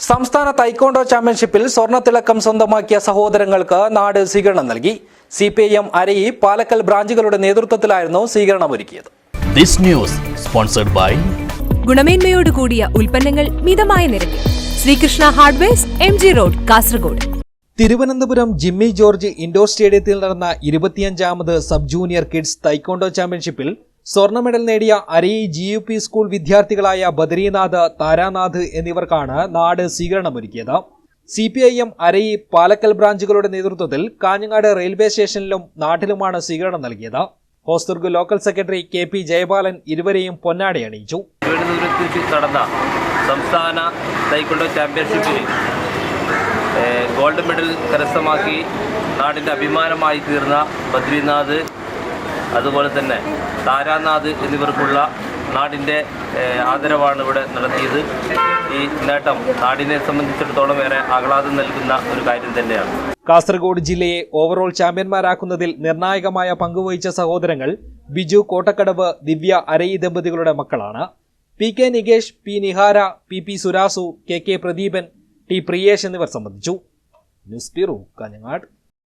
സംസ്ഥാന തൈക്കോണ്ടോ ചാമ്പ്യൻഷിപ്പിൽ സ്വർണത്തിളക്കം സ്വന്തമാക്കിയ സഹോദരങ്ങൾക്ക് നാട് സ്വീകരണം നൽകി. C P I M Arayi Palakkal ബ്രാഞ്ചുകളുടെ നേതൃത്വത്തിലായിരുന്നു സ്വീകരണമൊരുക്കിയത്. ദിസ് ന്യൂസ് സ്പോൺസർഡ് ബൈ ഗുണമേന്മയോട് കൂടിയ ഉൽപ്പന്നങ്ങൾ മിതമായ നിരക്കിൽ. Sreekrishna hardwares M G road Kasaragod. Thiruvananthapuram Jimmy George indoor സ്റ്റേഡിയത്തിൽ നടന്ന ഇരുപത്തിയഞ്ചാമത് സബ് ജൂനിയർ കിഡ്സ് തൈക്കോണ്ടോ ചാമ്പ്യൻഷിപ്പിൽ സ്വർണ മെഡൽ നേടിയ Arayi G U P school വിദ്യാർത്ഥികളായ Badrinath Taranath എന്നിവർക്കാണ് നാട് സ്വീകരണമൊരുക്കിയത്. C P I M Arayi Palakkal ബ്രാഞ്ചുകളുടെ നേതൃത്വത്തിൽ കാഞ്ഞങ്ങാട് റെയിൽവേ സ്റ്റേഷനിലും നാട്ടിലുമാണ് സ്വീകരണം നൽകിയത്. Hosdurg local secretary K P Jayapalan ഇരുവരെയും പൊന്നാടി അണിയിച്ചു. നടന്ന സംസ്ഥാന തൈക്കൊണ്ടോ ചാമ്പ്യൻഷിപ്പിൽ ഗോൾഡ് മെഡൽ കരസ്ഥമാക്കി നാടിന്റെ അഭിമാനമായി തീർന്ന ബദ്രിനാഥ് അതുപോലെ തന്നെ താരാനാഥ് എന്നിവർക്കുള്ള നാടിന്റെ ആദരവാണ് ഇവിടെ നടത്തിയത്. ഈ നേട്ടം നാടിനെ സംബന്ധിച്ചിടത്തോളം ഏറെ ആഹ്ലാദം നൽകുന്ന ഒരു കാര്യം തന്നെയാണ്. കാസർഗോഡ് ജില്ലയെ ഓവറോൾ ചാമ്പ്യന്മാരാക്കുന്നതിൽ നിർണായകമായ പങ്കുവഹിച്ച സഹോദരങ്ങൾ ബിജു കോട്ടക്കടവ് ദിവ്യ അരയി ദമ്പതികളുടെ മക്കളാണ്. P K Nikesh P Nihara P P Surasu K K Pradeepan T Priyesh എന്നിവർ സംബന്ധിച്ചു. News bureau Kanhangad.